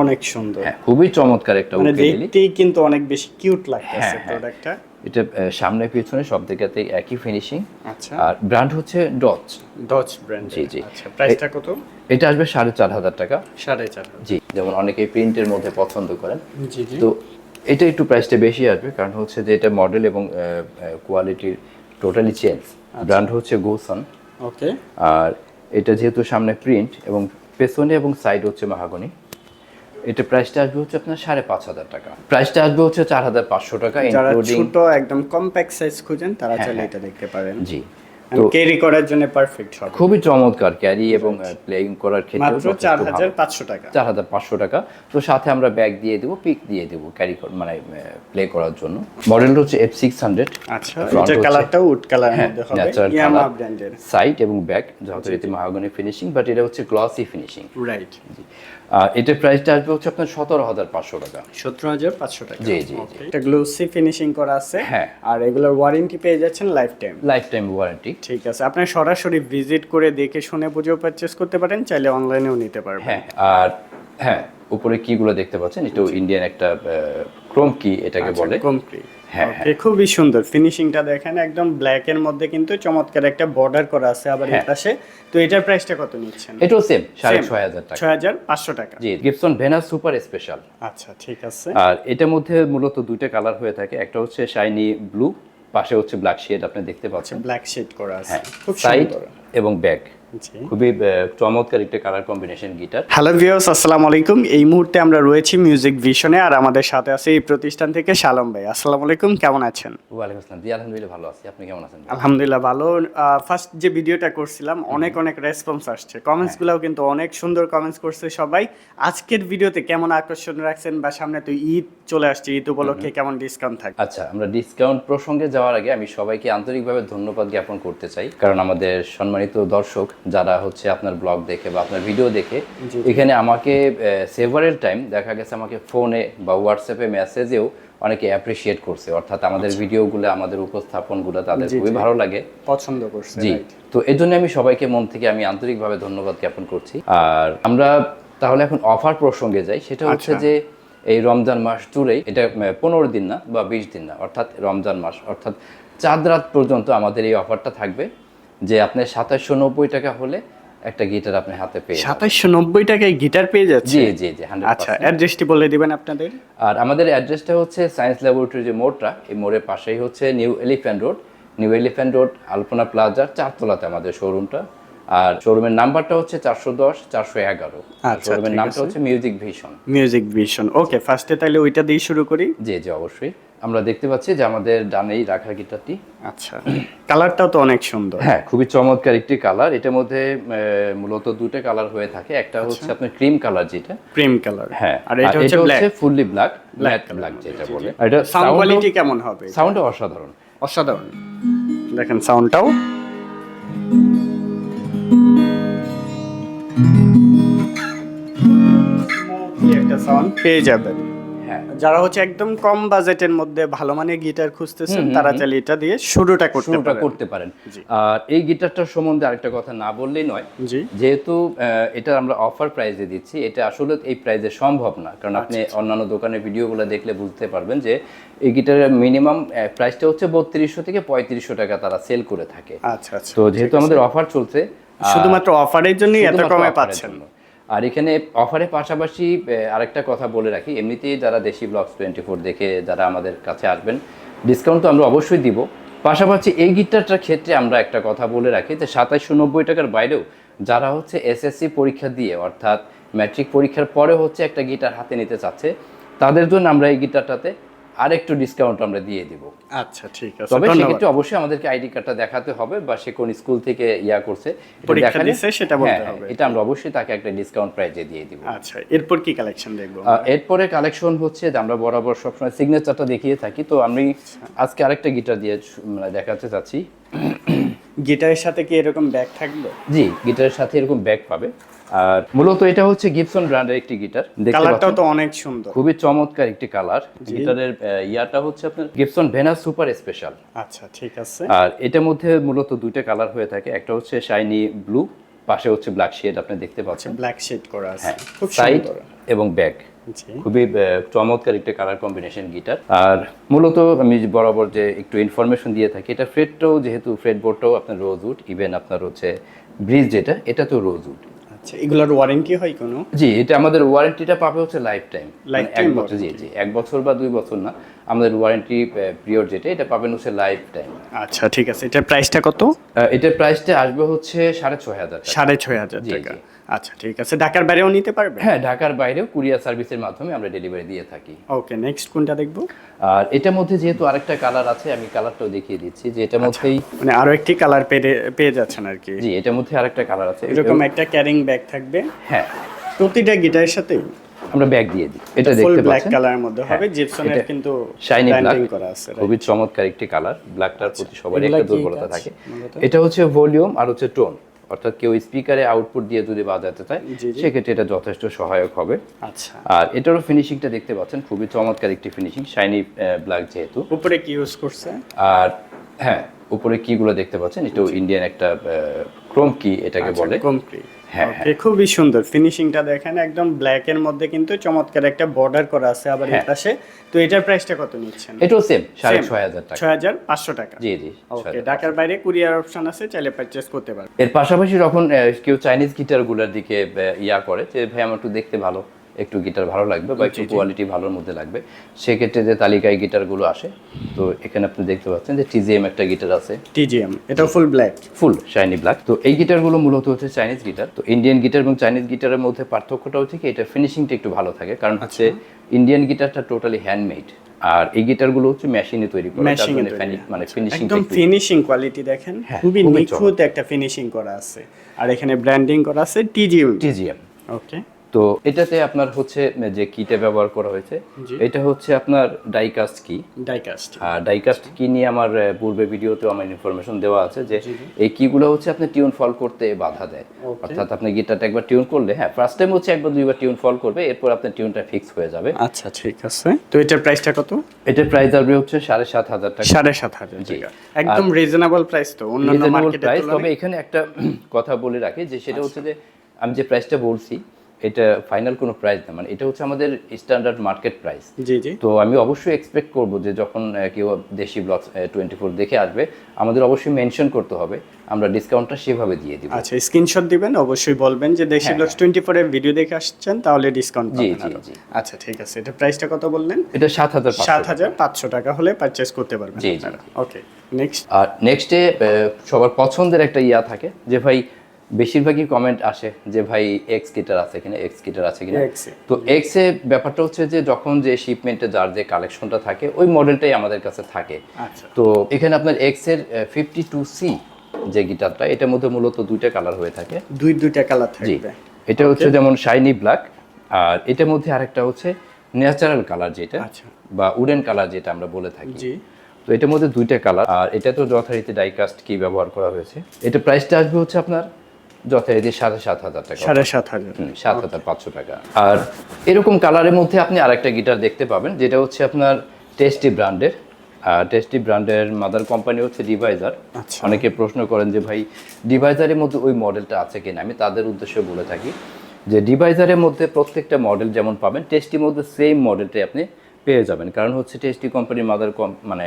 অনেক সুন্দর। হ্যাঁ খুবই চমৎকার একটা মানে দেখতেই কিন্তু অনেক বেশি কিউট লাগতেছে হ্যাঁ, হ্যাঁ। প্রোডাক্টটা এটা সামনে পিছনে সব দিকেতে একই ফিনিশিং আচ্ছা। আর ব্র্যান্ড হচ্ছে ডচ ডচ ব্র্যান্ড জি, জি। আচ্ছা প্রাইসটা কত? এটা আসবে সাড়ে চার হাজার টাকা। সাড়ে চার জি যেমন অনেকে প্রিন্টের মধ্যে পছন্দ করেন। জি জি। তো এটা একটু প্রাইসটা বেশি আসবে কারণ হচ্ছে যে এটা মডেল এবং কোয়ালিটির টোটালি চেঞ্জ। ব্র্যান্ড হচ্ছে গোসন ওকে আর এটা যেহেতু সামনে প্রিন্ট এবং পেছনে এবং সাইড হচ্ছে মাহাগনি এটা প্রাইসটা আসবে হচ্ছে আপনার সাড়ে পাঁচ হাজার টাকা। প্রাইসটা আসবে হচ্ছে চার হাজার পাঁচশো টাকা যারা ছোট একদম কম্প্যাক্ট সাইজ খুঁজেন তারা হ্যাঁ, চাইলে হ্যাঁ। এটা দেখতে পারেন। জি। তো ক্যারি করার জন্য পারফেক্ট হবে খুবই চমৎকার ক্যারি এবং প্লেইং করার ক্ষেত্রে মাত্র চার হাজার পাঁচশো টাকা। চার হাজার পাঁচশো টাকা। তো সাথে আমরা ব্যাগ দিয়ে দেবো পিক দিয়ে দেবো ক্যারি মানে প্লে করার জন্য। মডেলটা হচ্ছে এফ সিক্স হান্ড্রেড আচ্ছা Front এটা উড কালার মধ্যে হবে। ন্যাচারাল ইয়ামা ব্র্যান্ডের সাইড এবং ব্যাক যথারীতি মাহাগনি ফিনিশিং বাট এটা হচ্ছে গ্লসি ফিনিশিং রাইট এটার প্রাইসটা আসবে হচ্ছে আপনার সতেরো হাজার পাঁচশো টাকা। সতেরো হাজার পাঁচশো টাকা? জি, জি, এটা গ্লোসি ফিনিশিং করা আছে। হ্যাঁ। আর এগুলোর ওয়ারেন্টি পেয়ে যাচ্ছেন lifetime lifetime warranty ঠিক আছে আপনি সরাসরি ভিজিট করে দেখে শুনে বুঝেও পারচেস করতে পারেন চাইলে অনলাইনেও নিতে পারবেন। হ্যাঁ আর হ্যাঁ উপরে কিগুলো দেখতে পাচ্ছেন এটাও ইন্ডিয়ান একটা ক্রোম কি এটাকে আচ্ছা, বলে। কমপ্লিট হ্যাঁ, খুবই সুন্দর। ফিনিশিংটা দেখেন একদম ব্ল্যাক এর মধ্যে কিন্তু চমৎকার একটা বর্ডার করা আছে আবার এই হ্যাঁ। পাশে। তো এটার প্রাইসটা কত নিচ্ছেন? এটাও সেম সাড়ে Same? ছয় হাজার টাকা। ছয় হাজার পাঁচশো টাকা। জি গিপসন ভেনাস সুপার স্পেশাল আচ্ছা ঠিক আছে। আর এটার মধ্যে মূলত দুইটা কালার হয়ে থাকে। একটা হচ্ছে শাইনি ব্লু পাশে হচ্ছে ব্ল্যাক শেড আপনি দেখতে পাচ্ছেন। ব্ল্যাক শেড করা আছে। হ্যাঁ খুব সুন্দর। এবং ব্যাক জি খুবই চমৎকার একটা colour combination guitar hello viewers আসসালামু আলাইকুম। এই মুহূর্তে আমরা রয়েছি মিউজিক ভিশনে আর আমাদের সাথে আছে এই প্রতিষ্ঠান থেকে শালম ভাই। আসসালামু আলাইকুম কেমন আছেন? ওয়ালাইকুম আসসালাম। জি আলহামদুলিল্লাহ ভালো আছি। আপনি কেমন আছেন? আলহামদুলিল্লাহ ভালো। ফার্স্ট যে ভিডিওটা করছিলাম অনেক অনেক রেসপন্স আসছে। কমেন্টসগুলোও কিন্তু অনেক সুন্দর কমেন্টস করছে সবাই। আজকের ভিডিওতে কেমন আকর্ষণ রাখছেন বা সামনে তো ঈদ চলে আসছে ঈদ উপলক্ষে কেমন ডিসকাউন্ট থাকবে আচ্ছা আমরা ডিসকাউন্ট প্রসঙ্গে যাওয়ার আগে আমি সবাইকে আন্তরিকভাবে ধন্যবাদ জ্ঞাপন করতে চাই। কারণ আমাদের সম্মানিত দর্শক যারা হচ্ছে আপনার ব্লগ দেখে বা আপনার ভিডিও দেখে এখানে আমাকে সেভারেল টাইম দেখা গেছে আমাকে ফোনে বা হোয়াটসঅ্যাপে মেসেজেও অনেকে অ্যাপ্রিসিয়েট করছে। অর্থাৎ আমাদের ভিডিওগুলো আমাদের উপস্থাপনগুলো তাদের খুবই ভালো লাগে। পছন্দ করছে জি। তো এই জন্য আমি সবাইকে মন থেকে আমি আন্তরিকভাবে ধন্যবাদ জ্ঞাপন করছি। আর আমরা তাহলে এখন অফার প্রসঙ্গে যাই। সেটা হচ্ছে আচ্ছা। যে এই রমজান মাস জুড়েই এটা পনেরো দিন না বা বিশ দিন না অর্থাৎ রমজান মাস অর্থাৎ চাঁদ রাত পর্যন্ত আমাদের এই অফারটা থাকবে। যে আপনি সাতাশশো নব্বই টাকা হলে একটা গিটার আপনি হাতে পেয়ে যাবেন। সাতাইশশো নব্বই টাকায় গিটার পেয়ে যাচ্ছে? জি জি জি আচ্ছা অ্যাড্রেসটি বলে দিবেন আপনাদের? আর আমাদের অ্যাড্রেসটা হচ্ছে সায়েন্স ল্যাবরেটরি যে মোড়টা এই মোড়ের পাশেই হচ্ছে new elephant road new elephant road Alpana প্লাজার চারতলাতে আমাদের শোরুমটা আর শোরুমের নাম্বারটা হচ্ছে চারশো দশ চারশো এগারো। আচ্ছা, শোরুমের নামটা হচ্ছে music vision music vision okay ফার্স্টে তাহলে ওইটা দিয়ে শুরু করি। জি জি অবশ্যই। আমরা দেখতে পাচ্ছি যে আমাদের ডানেই রাখা গিটারটি। আচ্ছা কালারটাও তো অনেক সুন্দর। হ্যাঁ খুবই চমৎকার একটি কালার। এটার মধ্যে মূলত দুটো কালার হয়ে থাকে। একটা হচ্ছে আপনার ক্রিম কালার যেটা। Cream colour. হ্যাঁ আর এটা হচ্ছে black. Fully black black black যেটা বলে। আর এটা সাউন্ড কোয়ালিটি কেমন হবে? সাউন্ড অসাধারণ। অসাধারণ। দেখেন সাউন্ডটাও। একটা সাউন্ড পেয়ে যাবেন। যারা হচ্ছে একদম কম বাজেটের মধ্যে ভালো মানের গিটার খুঁজতেছেন তারা চাইলে এটা দিয়ে শুরুটা করতে শুরুটা করতে পারেন। আর এই গিটারটার সম্বন্ধে আরেকটা কথা না বললেই নয় যেহেতু এটা আমরা অফার প্রাইসে দিচ্ছি এটা আসলে এই প্রাইসে সম্ভব না। কারণ আপনি আচ্ছা, অন্যান্য দোকানের ভিডিওগুলো দেখলে বুঝতে পারবেন যে এই গিটারের মিনিমাম প্রাইসটা হচ্ছে বত্রিশশো থেকে পঁয়ত্রিশশো টাকা তারা সেল করে থাকে। আচ্ছা আচ্ছা। তো যেহেতু আমাদের অফার চলছে শুধুমাত্র অফারের জন্যই এত কমে পাচ্ছেন। আর এখানে অফারের পাশাপাশি আরেকটা কথা বলে রাখি, এমনিতেই যারা দেশি ব্লগস টোয়েন্টি ফোর দেখে যারা আমাদের কাছে আসবেন ডিসকাউন্ট তো আমরা অবশ্যই দিব। পাশাপাশি এই গিটারটার ক্ষেত্রে আমরা একটা কথা বলে রাখি যে সাতাইশশো নব্বই টাকার বাইরেও যারা হচ্ছে এসএসসি পরীক্ষা দিয়ে, অর্থাৎ ম্যাট্রিক পরীক্ষার পরে হচ্ছে একটা গিটার হাতে নিতে চাচ্ছে, তাদের জন্য আমরা এই গিটারটাতে আরেকটু ডিসকাউন্ট আমরা দিয়ে দিব। আচ্ছা ঠিক আছে তবে সেক্ষেত্রে অবশ্যই আমাদেরকে আইডি কার্ডটা দেখাতে হবে বা সে কোন স্কুল থেকে ইয়া করছে পরীক্ষা দিয়েছে সেটা বলতে হ্যাঁ, হ্যাঁ, হবে। এটা আমরা অবশ্যই তাকে একটা ডিসকাউন্ট প্রাইজে দিয়ে দিব। আচ্ছা এরপর কি কালেকশন দেখব এরপরে কালেকশন হচ্ছে যে আমরা বরাবর সবসময় সিগনেচারটা দেখিয়ে থাকি। তো আমি আজকে আরেকটা গিটার দিয়ে মানে দেখাতে চাচ্ছি। গিটারের সাথে কি এরকম ব্যাগ থাকবে? জি গিটারের সাথে এরকম ব্যাগ পাবে। আর মূলত এটা হচ্ছে গিবসন ব্র্যান্ডের একটি গিটার। কালারটাও তো অনেক সুন্দর। খুবই চমৎকার একটি কালার গিটারের ইয়াটা হচ্ছে আপনার গিবসন ভেনাস সুপার স্পেশাল আচ্ছা ঠিক আছে। আর এটার মধ্যে মূলত দুইটা কালার হয়ে থাকে। একটা হচ্ছে শাইনি ব্লু পাশে হচ্ছে ব্ল্যাক শেড আপনি দেখতে পাচ্ছেন। ব্ল্যাক শেড করা আছে। হ্যাঁ খুব সুন্দর। এবং ব্যাক জি খুবই চমৎকার একটা কালার কম্বিনেশন গিটার আর মূলত আমি বরাবর যে একটু ইনফরমেশন দিয়ে থাকি এটা ফ্রেডটাও যেহেতু ফ্রেড বোর্ডটাও আপনার রোজউড ইভেন আপনার হচ্ছে ব্রিজ যেটা এটা তো রোজউড আচ্ছা এগুলোর ওয়ারেন্টি হয় কোনো? জি এটা আমাদের ওয়ারেন্টিটা পাবে হচ্ছে লাইফ টাইম এক বছর জি জি এক বছর বা দুই বছর না। আমাদের ওয়ারেন্টি পিরিয়ড যেটা এটা পাবেন হচ্ছে লাইফ টাইম আচ্ছা ঠিক আছে। এটার প্রাইসটা কত? এটার প্রাইসটা আসবে হচ্ছে সাড়ে ছয় হাজার সাড়ে ছয় হাজার টাকা। জি। আচ্ছা ঠিক আছে। ঢাকার বাইরেও নিতে পারবে? হ্যাঁ ঢাকার বাইরেও কুরিয়ার সার্ভিসের মাধ্যমে আমরা ডেলিভারি দিয়ে থাকি। ওকে নেক্সট কোনটা দেখব? আর এটার মধ্যে যেহেতু আরেকটা কালার আছে আমি কালারটাও দেখিয়ে দিচ্ছি যে এটার মধ্যেই মানে আরও একটি কালার পেয়ে পেয়ে যাচ্ছেন আর কি। জি এটার মধ্যে আরেকটা কালার আছে। এরকম একটা ক্যারিং ব্যাগ থাকবে। হ্যাঁ। প্রতিটা গিটারের সাথে আমরা ব্যাগ দিয়ে দিই। এটা দেখতে ব্ল্যাক কালারের মধ্যে হবে। হ্যাঁ, জিপসনের কিন্তু শাইনি ব্ল্যাক করা আছে? খুবই চমৎকার একটি কালার ব্ল্যাকটার প্রতি সবার এগুলা একটা দুর্বলতা থাকে। এটা হচ্ছে ভলিউম আর হচ্ছে টোন অর্থাৎ কেউ স্পিকারে আউটপুট দিয়ে যদি বাজাতে চায়। সেক্ষেত্রে এটা যথেষ্ট সহায়ক হবে। আচ্ছা। আর এটারও ফিনিশিংটা দেখতে পাচ্ছেন খুবই চমৎকার একটি ফিনিশিং শাইনি ব্ল্যাক যেহেতু। উপরে কি ইউজ করছে? আর হ্যাঁ উপরে কিগুলো দেখতে পাচ্ছেন এটাও ইন্ডিয়ান একটা ক্রোম কি এটাকে বলে। ক্রোম কমপ্লিট হ্যাঁ, ওকে খুবই সুন্দর। ফিনিশিংটা দেখেন একদম ব্ল্যাক এর মধ্যে কিন্তু চমৎকার একটা বর্ডার করা আছে আবার এই হ্যাঁ। পাশে। তো এটার প্রাইসটা কত নিচ্ছেন? এটাও সেম সাড়ে Same? ছয় হাজার টাকা। ছয় হাজার পাঁচশো টাকা। জি জি ওকে ঢাকার বাইরে কুরিয়ার অপশন আছে চাইলে পারচেস করতে পারবে এর পাশাপাশি যখন কেউ চাইনিজ গিটারগুলার দিকে ইয়া করে যে ভাই আমার একটু দেখতে ভালো। একটু গিটার ভালো লাগবে বা একটু কোয়ালিটি ভালোর মধ্যে লাগবে। সেক্ষেত্রে যে তালিকায় গিটারগুলো আসে তো এখানে আপনি দেখতে পাচ্ছেন যে টিজিএম একটা গিটার আছে। টিজিএম এটা full black full shiny black তো এই গিটারগুলো মূলত হচ্ছে চাইনিজ গিটার তো ইন্ডিয়ান গিটার এবং চাইনিজ গিটারের মধ্যে পার্থক্যটা হচ্ছে কি এটা ফিনিশিংটা একটু ভালো থাকে। কারণ হচ্ছে ইন্ডিয়ান গিটারটা টোটালি হ্যান্ডমেড আর এই গিটারগুলো হচ্ছে মেশিনে তৈরি করা। জন্য মানে ফিনিশিং একদম ফিনিশিং কোয়ালিটি দেখেন। হ্যাঁ, খুবই নিখুঁত একটা ফিনিশিং করা আছে। আর এখানে ব্র্যান্ডিং করা আছে টিজিএম টিজিএম ওকে তো এটাতে আপনার হচ্ছে যে কিটা ব্যবহার করা হয়েছে এটা হচ্ছে আপনার ডাইকাস্ট কি ডাইকাস্ট আর ডাইকাস্ট কি নিয়ে আমার পূর্বে ভিডিওতেও আমার ইনফরমেশন দেওয়া আছে যে এই কিগুলো হচ্ছে আপনি টিউন ফল করতে বাধা দেয়. অর্থাৎ আপনি গিটারটা একবার টিউন করলে হ্যাঁ ফার্স্ট টাইম হচ্ছে একবার দুইবার টিউন ফল করবে এরপর আপনার টিউনটা ফিক্স হয়ে যাবে। আচ্ছা ঠিক আছে। তো এটার প্রাইসটা কত? এটার প্রাইস আসবে হচ্ছে সাড়ে সাত হাজার টাকা। সাড়ে সাত হাজার জি। একদম রিজনেবল প্রাইস তো অন্যান্য মার্কেটের প্রাইস তবে এখানে একটা কথা বলে রাখি যে সেটা হচ্ছে যে আমি যে প্রাইসটা বলছি এটা ফাইনাল কোনো প্রাইস না মানে এটা হচ্ছে আমাদের স্ট্যান্ডার্ড মার্কেট প্রাইস জি জি। তো আমি অবশ্যই এক্সপেক্ট করব যে যখন কেউ দেশি ব্লগ টোয়েন্টি ফোর দেখে আসবে আমাদের অবশ্যই মেনশন করতে হবে আমরা ডিসকাউন্টটা সেভাবে দিয়ে দিব। আচ্ছা স্ক্রিনশট দিবেন অবশ্যই বলবেন যে দেশি ব্লগস টোয়েন্টি ফোর এর ভিডিও দেখে আসছেন তাহলে ডিসকাউন্ট জি, পাবেন জি, জি। আচ্ছা ঠিক আছে এটা প্রাইসটা কত বললেন? এটা সাত হাজার সাত হাজার পাঁচশো টাকা হলে পারচেস করতে পারবেন জি, ওকে নেক্সট আর নেক্সটে সবার পছন্দের একটা ইয়া থাকে যে ভাই বেশিরভাগই কমেন্ট আসে যে ভাই এক্স গিটার আছে কিনা এক্স গিটার আছে কিনা। তো এক্স এ ব্যাপারটা হচ্ছে যে যখন যে শিপমেন্টে যার যে কালেকশনটা থাকে ওই মডেলটাই আমাদের কাছে থাকে। আচ্ছা। তো এখানে আপনার এক্সের ফিফটি টু সি যে গিটারটা এটার মধ্যে মূলত দুইটা কালার হয়ে থাকে। দুই দুইটা কালার থাকবে। এটা হচ্ছে যেমন শাইনি ব্ল্যাক আর এটার মধ্যে আরেকটা হচ্ছে ন্যাচারাল কালার যেটা আচ্ছা। বা উডেন কালার যেটা আমরা বলে থাকি। জি। তো এটার মধ্যে দুইটা কালার আর এটা তো যথারীতি ডাইকাস্ট কি ব্যবহার করা হয়েছে। এটা প্রাইসটা আসবে হচ্ছে আপনার যথারীতি সাড়ে সাত হাজার টাকা সাড়ে সাত হাজার। সাত হাজার পাঁচশো টাকা। আর এরকম কালারের মধ্যে আপনি আরেকটা গিটার দেখতে পাবেন যেটা হচ্ছে আপনার টেস্টি ব্র্যান্ডের আর টেস্টি ব্র্যান্ডের মাদার কোম্পানি হচ্ছে ডিভাইজার আচ্ছা। অনেকে প্রশ্ন করেন যে ভাই ডিভাইজারের মধ্যে ওই মডেলটা আছে কিনা? আমি তাদের উদ্দেশ্যে বলে থাকি যে ডিভাইজারের মধ্যে প্রত্যেকটা মডেল যেমন পাবেন টেস্টির মধ্যে সেম মডেলটাই আপনি পেয়ে যাবেন। কারণ হচ্ছে টেস্টি কোম্পানির মাদার মানে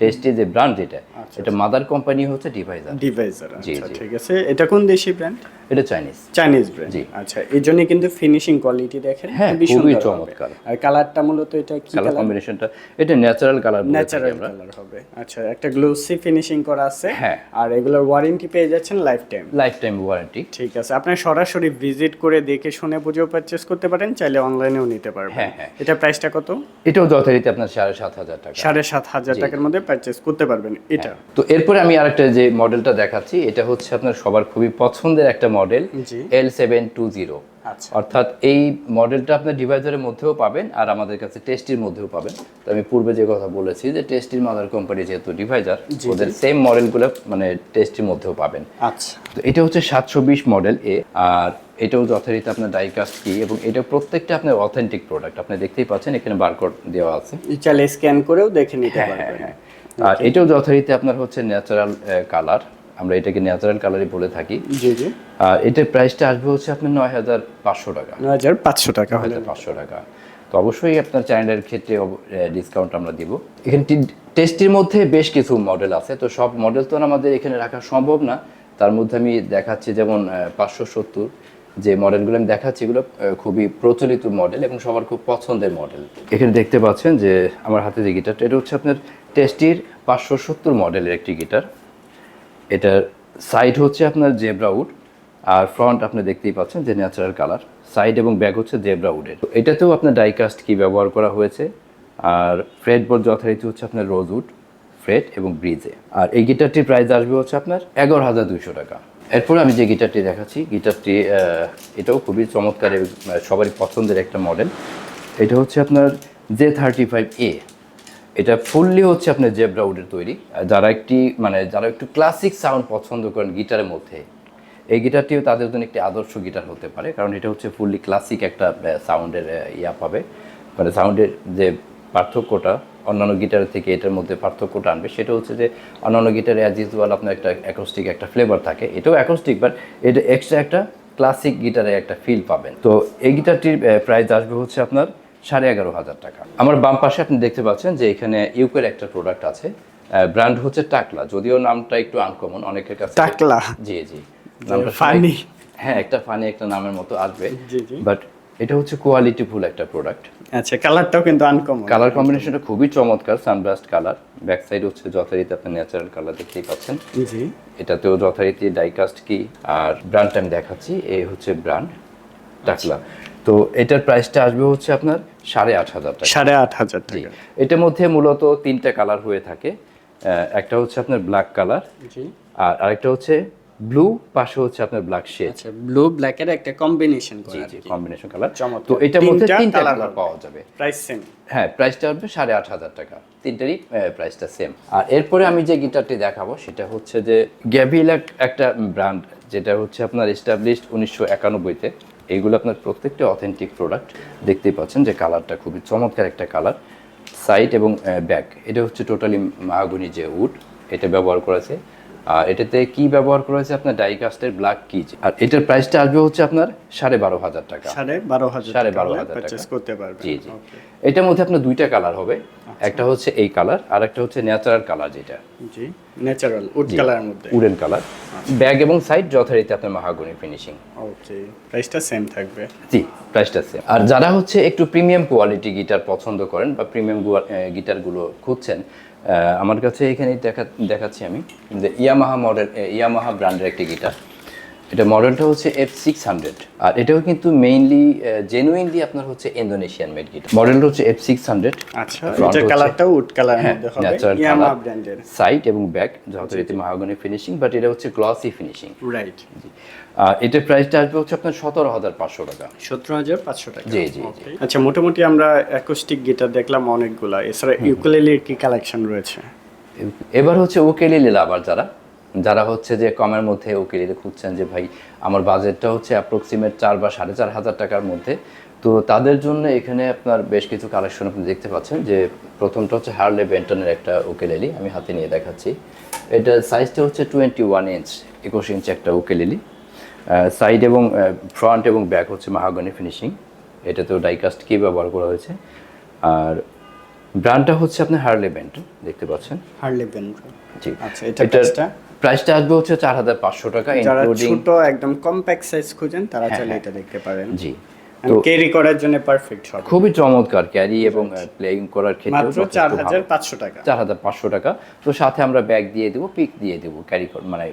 টেস্টি যে ব্র্যান্ড যেটা এটা মাদার কোম্পানি হচ্ছে ডিভাইজার ডিভাইজার আচ্ছা ঠিক আছে। এটা কোন দেশি ব্র্যান্ড এটা চাইনিজ চাইনিজ ব্র্যান্ড জি। আচ্ছা এই জন্য কিন্তু ফিনিশিং কোয়ালিটি দেখেন হ্যাঁ, খুবই। চমৎকার। আর কালারটা মূলত এটা কি কালার কম্বিনেশনটা এটা ন্যাচারাল কালার ন্যাচারাল কালার হবে। আচ্ছা একটা গ্লোসি ফিনিশিং করা আছে। হ্যাঁ। আর এগুলোর ওয়ারেন্টি পেয়ে যাচ্ছেন lifetime lifetime warranty ঠিক আছে আপনি সরাসরি ভিজিট করে দেখে শুনে বুঝেও পারচেস করতে পারেন চাইলে অনলাইনেও নিতে পারবেন। হ্যাঁ, হ্যাঁ। এটা প্রাইসটা কত? এটাও যথারীতি আপনার সাড়ে সাত হাজার টাকা। সাড়ে সাত হাজার টাকার মধ্যে পারচেস করতে পারবেন এটা। তো এরপরে আমি আরেকটা যে মডেলটা দেখাচ্ছি এটা হচ্ছে আপনার সবার খুবই পছন্দের একটা মডেল জি। এল সেভেন টু জিরো অর্থাৎ এই মডেলটা আপনার ডিভাইজারের মধ্যেও পাবেন আর আমাদের কাছে টেস্টির মধ্যেও পাবেন। তো আমি পূর্বে যে কথা বলেছি যে টেস্টির মাদার কোম্পানি যেহেতু ডিভাইজার ওদের সেম মডেলগুলো মানে টেস্টির মধ্যেও পাবেন। আচ্ছা। তো এটা হচ্ছে সাতশো বিশ মডেল এ আর এটাও যথারীতি আপনার ডাইকাস্ট কি এবং এটা প্রত্যেকটা আপনার অথেন্টিক প্রোডাক্ট আপনি দেখতেই পাচ্ছেন এখানে বারকোড দেওয়া আছে। চাইলে স্ক্যান করেও দেখে নিতে হ্যাঁ, পারবেন। হ্যাঁ, হ্যাঁ। আর এটাও যথারীতি আপনার হচ্ছে ন্যাচারাল কালার আমরা এটাকে ন্যাচারাল কালারই বলে থাকি। জি এটার প্রাইসটা আসবে হচ্ছে আপনার নয় হাজার পাঁচশো টাকা। নয় হাজার পাঁচশো টাকা হলে। হাজার পাঁচশো টাকা। তো অবশ্যই আপনার চ্যানেলের ক্ষেত্রে ডিসকাউন্ট আমরা দিব। এখানে টেস্টির মধ্যে বেশ কিছু মডেল আছে। তো সব মডেল তো আমাদের এখানে রাখা সম্ভব না। তার মধ্যে আমি দেখাচ্ছি যেমন পাঁচশো সত্তর। যে মডেলগুলো আমি দেখাচ্ছি এগুলো খুবই প্রচলিত মডেল এবং সবার খুব পছন্দের মডেল এখানে দেখতে পাচ্ছেন যে আমার হাতে যে গিটারটা এটা হচ্ছে আপনার টেস্টির পাঁচশো সত্তর মডেলের একটি গিটার এটার সাইড হচ্ছে আপনার জেব্রা উড আর ফ্রন্ট আপনি দেখতেই পাচ্ছেন যে ন্যাচারাল কালার সাইড এবং ব্যাক হচ্ছে জেব্রা উডের এটাতেও আপনার ডাইকাস্ট কি ব্যবহার করা হয়েছে? আর ফ্রেড বোর্ড যথারীতি হচ্ছে আপনার রোজ উড ফ্রেড এবং ব্রিজে আর এই গিটারটির প্রাইস আসবে হচ্ছে আপনার এগারো হাজার দুইশো টাকা। এরপর আমি যে গিটারটি দেখাচ্ছি, গিটারটি এটাও খুবই চমৎকার সবারই পছন্দের একটা মডেল এটা হচ্ছে আপনার জে থার্টি ফাইভ এ এটা ফুললি হচ্ছে আপনার জেব্রা উডের তৈরি। যারা একটি মানে যারা একটু ক্লাসিক সাউন্ড পছন্দ করেন গিটারের মধ্যে, এই গিটারটিও তাদের জন্য একটি আদর্শ গিটার হতে পারে, কারণ এটা হচ্ছে ফুললি ক্লাসিক একটা সাউন্ডের ইয়া পাবে। মানে সাউন্ডের যে পার্থক্যটা, অন্যান্য গিটারের থেকে এটার মধ্যে পার্থক্যটা আনবে, সেটা হচ্ছে যে অন্যান্য গিটারে অ্যাজ ইউজুয়াল আপনার একটা অ্যাকোস্টিক একটা ফ্লেভার থাকে। এটাও অ্যাকোস্টিক বাট এটা এক্সট্রা একটা ক্লাসিক গিটারে একটা ফিল পাবেন। তো এই গিটারটির প্রাইস আসবে হচ্ছে আপনার সাড়ে এগারো হাজার টাকা। আমার বাম পাশে আপনি দেখতে পাচ্ছেন যে এখানে ইউকের একটা প্রোডাক্ট আছে ব্র্যান্ড হচ্ছে টাকলা। যদিও নামটা একটু আনকমন অনেকের কাছে টাকলা? জি জি। নামটা ফানি হ্যাঁ একটা ফানি একটা নামের মতো আসবে। জি, জি। বাট এটা হচ্ছে কোয়ালিটি ফুল একটা প্রোডাক্ট আচ্ছা কালারটাও কিন্তু আনকমন কালার কম্বিনেশনটা খুবই চমৎকার সানব্রাস্ট কালার ব্যাক সাইড হচ্ছে যথারীতি আপনি ন্যাচারাল কালার দেখতেই পাচ্ছেন। জি এটাতেও যথারীতি ডাইকাস্ট কি? আর ব্র্যান্ডটা আমি দেখাচ্ছি এই হচ্ছে ব্র্যান্ড টাকলা। তো এটার প্রাইসটা আসবে হচ্ছে আপনার সাড়ে আট হাজার টাকা। সাড়ে আট হাজার টাকা। এটার মধ্যে মূলত তিনটা কালার হয়ে থাকে। একটা হচ্ছে আপনার ব্ল্যাক কালার আর আরেকটা হচ্ছে ব্লু পাশে হচ্ছে আপনার ব্ল্যাক শেড আচ্ছা ব্লু ব্ল্যাক এর একটা কম্বিনেশন জি করা জি কম্বিনেশন কালার তো এটার মধ্যে তিনটা কালার পাওয়া যাবে। প্রাইস সেম হ্যাঁ প্রাইসটা হবে সাড়ে আট হাজার টাকা। তিনটারই প্রাইসটা সেম আর এরপরে আমি যে গিটারটি দেখাবো সেটা হচ্ছে যে গ্যাভিল একটা ব্র্যান্ড যেটা হচ্ছে আপনার এস্টাবলিশড উনিশশো একানব্বইতে। এইগুলো আপনার প্রত্যেকটা অথেন্টিক প্রোডাক্ট দেখতেই পাচ্ছেন যে কালারটা খুবই চমৎকার একটা কালার সাইড এবং ব্যাক এটা হচ্ছে টোটালি মাহাগুনি যে উড এটা ব্যবহার করেছে আর এটাতে কি ব্যবহার করেছে আপনার ডাইকাস্টের ব্ল্যাক কিজ? আর এটার প্রাইসটা আসবে হচ্ছে আপনার সাড়ে বারো হাজার টাকা। সাড়ে বারো হাজার সাড়ে বারো হাজার টাকা। করতে পারবেন। জি জি। এটার মধ্যে আপনার দুইটা কালার হবে। আচ্ছা। একটা হচ্ছে এই কালার আর একটা হচ্ছে ন্যাচারাল কালার যেটা। জি ন্যাচারাল উড কালারের মধ্যে। উডেন কালার ব্যাগ এবং সাইড যথারীতি আপনার মাহাগুনি ফিনিশিং ওকে প্রাইসটা সেম থাকবে। জি প্রাইসটা সেম আর যারা হচ্ছে একটু প্রিমিয়াম কোয়ালিটি গিটার পছন্দ করেন বা প্রিমিয়াম গিটারগুলো খুঁজছেন আমার কাছে এখানে দেখা দেখাচ্ছি আমি। ইয়ামাহা মডেল ইয়ামাহা ব্র্যান্ডের একটি গিটার এটা মডেলটা হচ্ছে এফ সিক্স হান্ড্রেড আর এটাও কিন্তু মেইনলি জেনুইনলি আপনার হচ্ছে ইন্দোনেশিয়ান মেড গিটার মডেলটা হচ্ছে এফ সিক্স হান্ড্রেড আচ্ছা Front এটা কালারটাও উড কালারের হ্যাঁ মধ্যে হবে। ন্যাচারাল কালার ব্র্যান্ডের সাইড এবং ব্যাক যথারীতি মাহাগনি ফিনিশিং বাট এটা হচ্ছে গ্লসি ফিনিশিং রাইট এটার প্রাইসটা আসবে হচ্ছে আপনার সতেরো হাজার পাঁচশো টাকা। সতেরো হাজার পাঁচশো টাকা। জি, জি. আচ্ছা মোটামুটি আমরা অ্যাকোস্টিক গিটার দেখলাম অনেকগুলা। এছাড়া ইউকুলেলির কি কালেকশন রয়েছে? এবার হচ্ছে উকেলিলি লাভার যারা যারা হচ্ছে যে কমের মধ্যে উকেলিলি খুঁজছেন যে ভাই আমার বাজেটটা হচ্ছে অ্যাপ্রক্সিমেট চার বা সাড়ে চার হাজার টাকার মধ্যে। তো তাদের জন্য এখানে আপনার বেশ কিছু কালেকশন আপনি দেখতে পাচ্ছেন যে প্রথমটা হচ্ছে হার্লে বেন্টনের একটা উকেলেলি আমি হাতে নিয়ে দেখাচ্ছি। এটা সাইজটা হচ্ছে টোয়েন্টি ওয়ান ইঞ্চ একুশ ইঞ্চ একটা উকেলেলি। সাইড এবং ফ্রন্ট এবং ব্যাক হচ্ছে মাহাগনি ফিনিশিং এটাতেও ডাইকাস্ট কি ব্যবহার করা হয়েছে? আর ব্র্যান্ডটা হচ্ছে আপনার হার্লে বেন্টন দেখতে পাচ্ছেন? হার্লে বেন্ড জি। আচ্ছা, price-টা? প্রাইসটা আসবে হচ্ছে চার হাজার পাঁচশো টাকা যারা ইনক্লুডিং ছোট একদম কম্প্যাক্ট সাইজ খুঁজেন তারা চাইলে এটা দেখতে পারেন। জি। ক্যারি করার জন্য পারফেক্ট হবে। খুবই চমৎকার ক্যারি এবং প্লেইং করার ক্ষেত্রে মাত্র চার হাজার পাঁচশো টাকা। চার হাজার পাঁচশো টাকা। তো সাথে আমরা ব্যাগ দিয়ে দেবো পিক দিয়ে দেবো ক্যারি মানে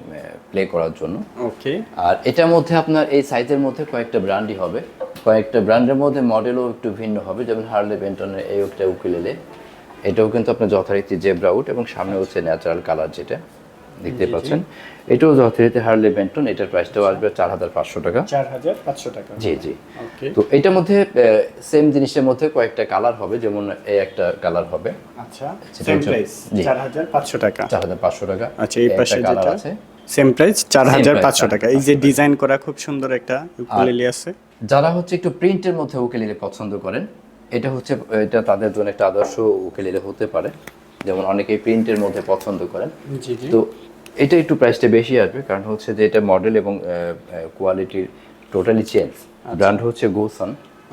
প্লে করার জন্য। ওকে আর এটার মধ্যে আপনার এই সাইজের মধ্যে কয়েকটা ব্র্যান্ডই হবে। কয়েকটা ব্র্যান্ডের মধ্যে মডেলও একটু ভিন্ন হবে। যেমন হার্লে বেন্টনের এই একটা উকিলেলে এটাও কিন্তু আপনার যথারীতি জেব্রা উড এবং সামনে হচ্ছে ন্যাচারাল কালার যেটা। দেখতে পাচ্ছেন। এটাও যথারীতি হার্লে বেন্টন এটার প্রাইসটাও আসবে চার হাজার পাঁচশো টাকা। চার হাজার পাঁচশো টাকা। জি জি। তো এটার মধ্যে সেম জিনিসের মধ্যে কয়েকটা কালার হবে যেমন এই একটা কালার হবে। আচ্ছা সেম প্রাইস চার হাজার পাঁচশো টাকা। চার হাজার পাঁচশো টাকা। আচ্ছা এই পাশে কালার আছে। সেম প্রাইস চার হাজার পাঁচশো টাকা। এই যে ডিজাইন করা খুব সুন্দর একটা ইউকুলেলি আছে। যারা হচ্ছে একটু প্রিন্টের মধ্যে উকেলিলে পছন্দ করেন এটা হচ্ছে এটা তাদের জন্য একটা আদর্শ উকেলিলে হতে পারে। যেমন অনেকেই প্রিন্টের মধ্যে পছন্দ করেন। জি জি। তো এটা একটু প্রাইসটা বেশি আসবে কারণ হচ্ছে যে এটা মডেল এবং কোয়ালিটির টোটালি চেঞ্জ ব্র্যান্ড হচ্ছে গোসন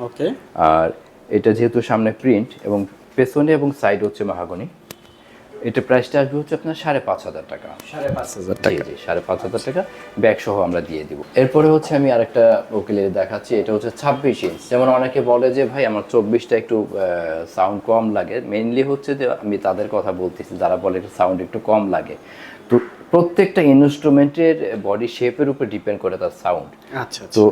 ওকে আর এটা যেহেতু সামনে প্রিন্ট এবং পেছনে এবং সাইড হচ্ছে মাহাগনি এটা প্রাইসটা আসবে হচ্ছে আপনার সাড়ে পাঁচ হাজার টাকা। সাড়ে পাঁচ হাজার জি জি সাড়ে পাঁচ হাজার টাকা। ব্যাগ সহ আমরা দিয়ে দিব। এরপরে হচ্ছে আমি আরেকটা উকিলের দেখাচ্ছি এটা হচ্ছে ছাব্বিশ ইঞ্চ যেমন অনেকে বলে যে ভাই আমার চব্বিশটা একটু সাউন্ড কম লাগে। মেইনলি হচ্ছে যে আমি তাদের কথা বলতেছি যারা বলে সাউন্ড একটু কম লাগে। তো প্রত্যেকটা ইনস্ট্রুমেন্টের বডি শেপের উপর ডিপেন্ড করে তার সাউন্ড আচ্ছা আচ্ছা। তো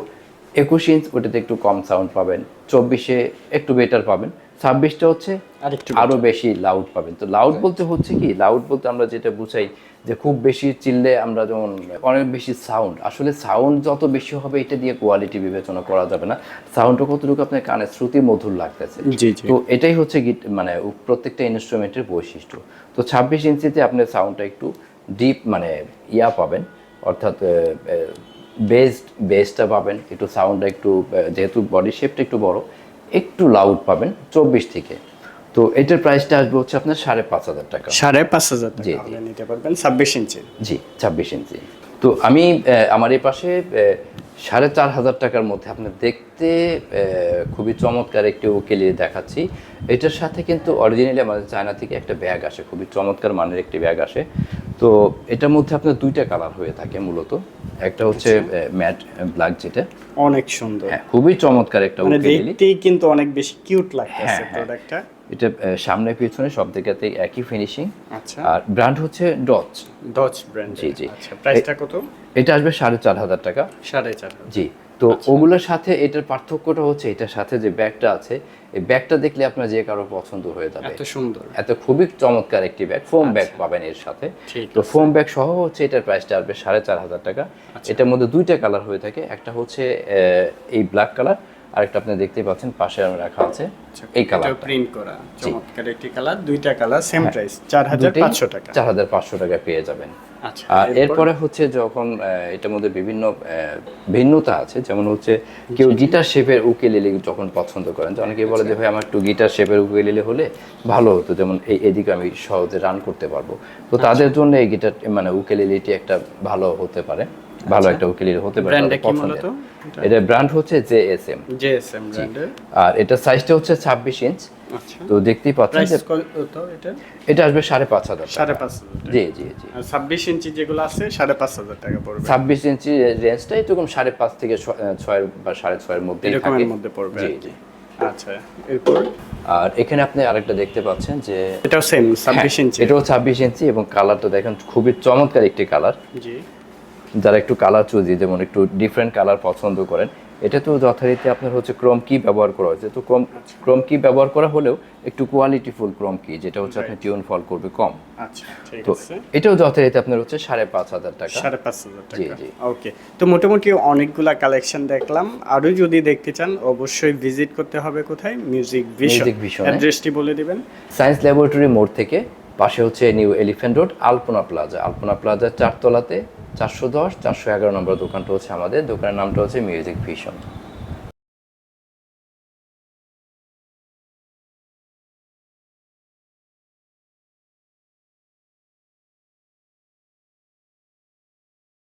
একুশ ইঞ্চ ওটাতে একটু কম সাউন্ড পাবেন চব্বিশে একটু বেটার পাবেন ছাব্বিশটা হচ্ছে আরেকটু আরও বেশি লাউড পাবেন। তো লাউড বলতে হচ্ছে কি লাউড বলতে আমরা যেটা বুঝাই যে খুব বেশি চিল্লে আমরা যেমন অনেক বেশি সাউন্ড আসলে সাউন্ড যত বেশি হবে এটা দিয়ে কোয়ালিটি বিবেচনা করা যাবে না। সাউন্ডটা কতটুকু আপনার কানে শ্রুতি মধুর লাগতেছে তো এটাই হচ্ছে মানে প্রত্যেকটা ইনস্ট্রুমেন্টের বৈশিষ্ট্য। তো ছাব্বিশ ইঞ্চিতে আপনি সাউন্ডটা একটু ডিপ মানে ইয়া পাবেন অর্থাৎ বেসড বেসটা পাবেন একটু সাউন্ডটা একটু যেহেতু বডি শেপটা একটু বড় একটু লাউড পাবেন চব্বিশ থেকে। তো এটার প্রাইসটা আসবে হচ্ছে আপনার সাড়ে পাঁচ হাজার টাকা। সাড়ে পাঁচ হাজার জি। নিতে পারবেন ছাব্বিশ ইঞ্চি। জি ছাব্বিশ ইঞ্চি। তো আমি আমার এই পাশে সাড়ে চার হাজার টাকার মধ্যে আপনার দেখতে খুবই চমৎকার একটি উকেলি দেখাচ্ছি। এটার সাথে কিন্তু অরিজিনালি আমাদের চায়না থেকে একটা ব্যাগ আসে খুবই চমৎকার মানের একটি ব্যাগ আসে। তো এটার মধ্যে আপনার দুইটা কালার হয়ে থাকে মূলত। একটা হচ্ছে ম্যাট ব্ল্যাক যেটা। অনেক সুন্দর। হ্যাঁ খুবই চমৎকার একটা মানে দেখতেই কিন্তু অনেক বেশি কিউট লাগতেছে হ্যাঁ, হ্যাঁ। প্রোডাক্টটা এটা আহ, সামনে পিছনে সব দিকেতে একই ফিনিশিং আচ্ছা। আর ব্র্যান্ড হচ্ছে ডচ ডচ ব্র্যান্ড জি, জি। আচ্ছা প্রাইসটা কত? এটা আসবে সাড়ে চার হাজার টাকা। সাড়ে চার হাজার। জি। তো আচ্ছা। ওগুলোর সাথে এটার পার্থক্যটা হচ্ছে এটার সাথে যে ব্যাগটা আছে এই ব্যাগটা দেখলে আপনার যে কারও পছন্দ হয়ে যাবে এত সুন্দর এত খুবই চমৎকার একটি ব্যাগ ফোম ব্যাগ পাবেন এর সাথে আচ্ছা। তো ফোম ব্যাগ সহ হচ্ছে এটার প্রাইসটা আসবে সাড়ে চার হাজার টাকা আচ্ছা। এটার মধ্যে দুইটা কালার হয়ে থাকে একটা হচ্ছে আহ, এই ব্ল্যাক কালার আরেকটা আপনি দেখতেই পাচ্ছেন পাশে রাখা আছে। এই কালার প্রিন্ট করা চমৎকার একটি কালার দুইটা কালার সেম প্রাইস চার হাজার পাঁচশো টাকা। চার হাজার পাঁচশো টাকা পেয়ে যাবেন। আচ্ছা এরপরে? হচ্ছে যখন এটার মধ্যে বিভিন্ন ভিন্নতা আছে যেমন হচ্ছে কেউ গিটার শেপের উকেলেলে যখন পছন্দ করেন অনেকে বলে যে ভাই আমার একটু গিটার শেপের উকেলেলে হলে ভালো হতো যেমন এই এদিকে আমি সহজে রান করতে পারব। তো তাদের জন্য এই গিটার মানে উকেলেলিটি একটা ভালো হতে পারে। ভালো একটা উকেলেলি হতে পারে এটা ব্র্যান্ড হচ্ছে জে এস এম জেএসএম ব্র্যান্ডের। আর এটা সাইজটা হচ্ছে ছাব্বিশ ইঞ্চ। আচ্ছা। তো দেখতেই পাচ্ছেন যে এটা? এটা আসবে সাড়ে পাঁচ হাজার টাকা। সাড়ে পাঁচ হাজার টাকা। জি জি জি। আর ছাব্বিশ ইঞ্চি যেগুলো আছে সাড়ে পাঁচ হাজার টাকা পড়বে। ছাব্বিশ ইঞ্চি রেঞ্জটা এরকম সাড়ে পাঁচ থেকে ছ- আহ, বা সাড়ে ছয়ের মধ্যে এরকমের মধ্যে পড়বে জি জি। আচ্ছা এরপর? আর এখানে আপনি আরেকটা দেখতে পাচ্ছেন যে এটাও সেম ছাব্বিশ হ্যাঁ, ইঞ্চি। এটাও ছাব্বিশ ইঞ্চি এবং কালারটা দেখেন খুবই চমৎকার একটি কালার জি। যারা একটু কালার চুজি যেমন একটু ডিফারেন্ট কালার পছন্দ করেন এটা তো যথারীতি আপনার হচ্ছে ক্রোম কি ব্যবহার করা হয়েছে। তো ক্রোম ক্রোম কি ব্যবহার করা হলেও একটু কোয়ালিটিফুল ক্রোম কি যেটা হচ্ছে আপনার টিউন ফল করবে কম। আচ্ছা তো এটাও যথারীতি আপনার হচ্ছে সাড়ে পাঁচ হাজার টাকা। সাড়ে পাঁচ হাজার জি, টাকা। জি। ওকে তো মোটামুটি অনেকগুলা কালেকশন দেখলাম। আরও যদি দেখতে চান অবশ্যই ভিজিট করতে হবে কোথায়? মিউজিক ভিশন। অ্যাড্রেসটি বলে দিবেন। সায়েন্স ল্যাবরেটরি মোড় থেকে পাশে হচ্ছে new elephant road Alpana plaza Alpana plaza চারতলাতে চারশো দশ, চারশো এগারো নম্বর দোকানটা হচ্ছে আমাদের। দোকানের নামটা হচ্ছে মিউজিক ভিশন